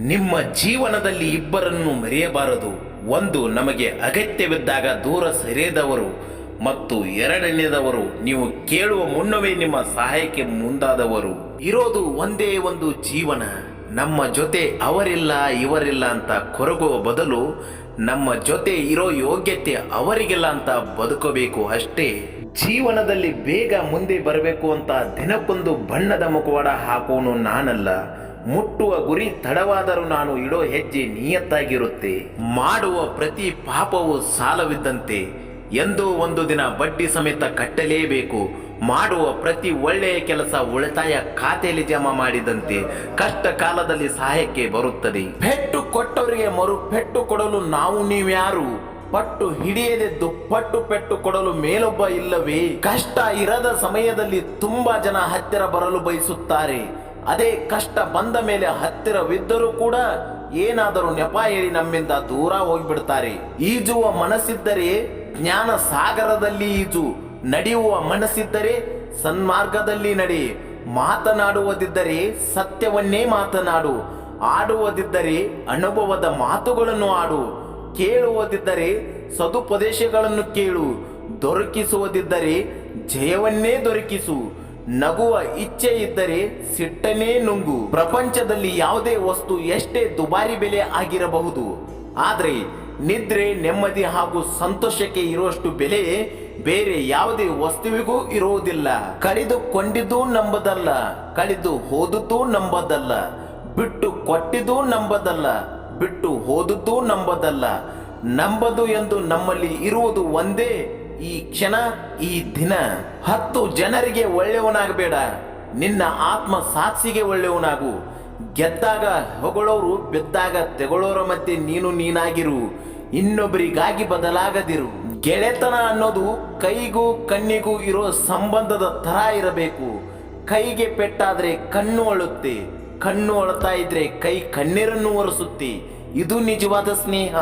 ನಿಮ್ಮ ಜೀವನದಲ್ಲಿ ಇಬ್ಬರನ್ನು ಮರೆಯಬಾರದು. ಒಂದು ನಮಗೆ ಅಗತ್ಯವಿದ್ದಾಗ ದೂರ ಸರಿಯದವರು ಮತ್ತು ಎರಡನೇದವರು ನೀವು ಕೇಳುವ ಮುನ್ನವೇ ನಿಮ್ಮ ಸಹಾಯಕ್ಕೆ ಮುಂದಾದವರು. ಇರೋದು ಒಂದೇ ಒಂದು ಜೀವನ. ನಮ್ಮ ಜೊತೆ ಅವರಿಲ್ಲ, ಇವರಿಲ್ಲ ಅಂತ ಕೊರಗುವ ಬದಲು ನಮ್ಮ ಜೊತೆ ಇರೋ ಯೋಗ್ಯತೆ ಅವರಿಗೆಲ್ಲ ಅಂತ ಬದುಕಬೇಕು ಅಷ್ಟೇ. ಜೀವನದಲ್ಲಿ ಬೇಗ ಮುಂದೆ ಬರಬೇಕು ಅಂತ ದಿನಕ್ಕೊಂದು ಬಣ್ಣದ ಮುಖವಾಡ ಹಾಕೋನು ನಾನಲ್ಲ. ಮುಟ್ಟುವ ಗುರಿ ತಡವಾದರೂ ನಾನು ಇಡೋ ಹೆಜ್ಜೆ ನಿಯತ್ತಾಗಿರುತ್ತೆ. ಮಾಡುವ ಪ್ರತಿ ಪಾಪವು ಸಾಲವಿದ್ದಂತೆ ಎಂದೋ ಒಂದು ದಿನ ಬಡ್ಡಿ ಸಮೇತ ಕಟ್ಟಲೇಬೇಕು. ಮಾಡುವ ಪ್ರತಿ ಒಳ್ಳೆಯ ಕೆಲಸ ಉಳಿತಾಯ ಖಾತೆಯಲ್ಲಿ ಜಮಾ ಮಾಡಿದಂತೆ ಕಷ್ಟ ಕಾಲದಲ್ಲಿ ಸಹಾಯಕ್ಕೆ ಬರುತ್ತದೆ. ಪೆಟ್ಟು ಕೊಟ್ಟವರಿಗೆ ಮರು ಪೆಟ್ಟು ಕೊಡಲು ನಾವು ನೀವ್ಯಾರು? ಪಟ್ಟು ಹಿಡಿಯದೆ ದುಪ್ಪಟ್ಟು ಪೆಟ್ಟು ಕೊಡಲು ಮೇಲೊಬ್ಬ ಇಲ್ಲವೇ? ಕಷ್ಟ ಇರದ ಸಮಯದಲ್ಲಿ ತುಂಬಾ ಜನ ಹತ್ತಿರ ಬರಲು ಬಯಸುತ್ತಾರೆ. ಅದೇ ಕಷ್ಟ ಬಂದ ಮೇಲೆ ಹತ್ತಿರವಿದ್ದರೂ ಕೂಡ ಏನಾದರೂ ನೆಪ ಹೇಳಿ ನಮ್ಮಿಂದ ದೂರ ಹೋಗಿಬಿಡ್ತಾರೆ. ಈಜುವ ಮನಸ್ಸಿದ್ದರೆ, ಜ್ಞಾನ ಸಾಗರದಲ್ಲಿ ಈಜು. ನಡೆಯುವ ಮನಸ್ಸಿದ್ದರೆ, ಸನ್ಮಾರ್ಗದಲ್ಲಿ ನಡೆ. ಮಾತನಾಡುವುದಿದ್ದರೆ ಸತ್ಯವನ್ನೇ ಮಾತನಾಡು. ಆಡುವುದಿದ್ದರೆ ಅನುಭವದ ಮಾತುಗಳನ್ನು ಆಡು. ಕೇಳುವುದಿದ್ದರೆ ಸದುಪದೇಶಗಳನ್ನು ಕೇಳು. ದೊರಕಿಸುವುದಿದ್ದರೆ ಜಯವನ್ನೇ ದೊರಕಿಸು. ನಗುವ ಇಚ್ಛೆ ಇದ್ದರೆ ಸಿಟ್ಟನೇ ನುಂಗು. ಪ್ರಪಂಚದಲ್ಲಿ ಯಾವುದೇ ವಸ್ತು ಎಷ್ಟೇ ದುಬಾರಿ ಬೆಲೆ ಆಗಿರಬಹುದು. ಆದರೆ ನಿದ್ರೆ, ನೆಮ್ಮದಿ ಹಾಗೂ ಸಂತೋಷಕ್ಕೆ ಇರುವಷ್ಟು ಬೆಲೆ ಬೇರೆ ಯಾವುದೇ ವಸ್ತುವಿಗೂ ಇರುವುದಿಲ್ಲ. ಕಳೆದುಕೊಂಡಿದ್ದು ನಂಬದಲ್ಲ, ಕಳೆದು ಹೋದದ್ದು ನಂಬದಲ್ಲ, ಬಿಟ್ಟು ಕೊಟ್ಟಿದ್ದು ನಂಬದಲ್ಲ, ಬಿಟ್ಟು ಹೋದದ್ದು ನಂಬದಲ್ಲ. ನಂಬದು ಎಂದು ನಮ್ಮಲ್ಲಿ ಇರುವುದು ಒಂದೇ ಈ ಕ್ಷಣ, ಈ ದಿನ ಹತ್ತು ಜನರಿಗೆ ಒಳ್ಳೆಯವನಾಗಬೇಡ. ನಿನ್ನ ಆತ್ಮ ಸಾಕ್ಷಿಗೆ ಒಳ್ಳೆಯವನಾಗು. ಗೆದ್ದಾಗ ಹೊಗಳೋರು, ಬೆದ್ದಾಗ ತೆಗಳೋರ ಮತ್ತೆ ನೀನು ನೀನಾಗಿರು. ಇನ್ನೊಬ್ಬರಿಗಾಗಿ ಬದಲಾಗದಿರು. ಗೆಳೆತನ ಅನ್ನೋದು ಕೈಗೂ ಕಣ್ಣಿಗೂ ಇರೋ ಸಂಬಂಧದ ತರ ಇರಬೇಕು. ಕೈಗೆ ಪೆಟ್ಟಾದ್ರೆ ಕಣ್ಣು ಅಳುತ್ತೆ. ಕಣ್ಣು ಅಳ್ತಾ ಇದ್ರೆ ಕೈ ಕಣ್ಣೀರನ್ನು ಒರೆಸುತ್ತೆ. ಇದು ನಿಜವಾದ ಸ್ನೇಹ.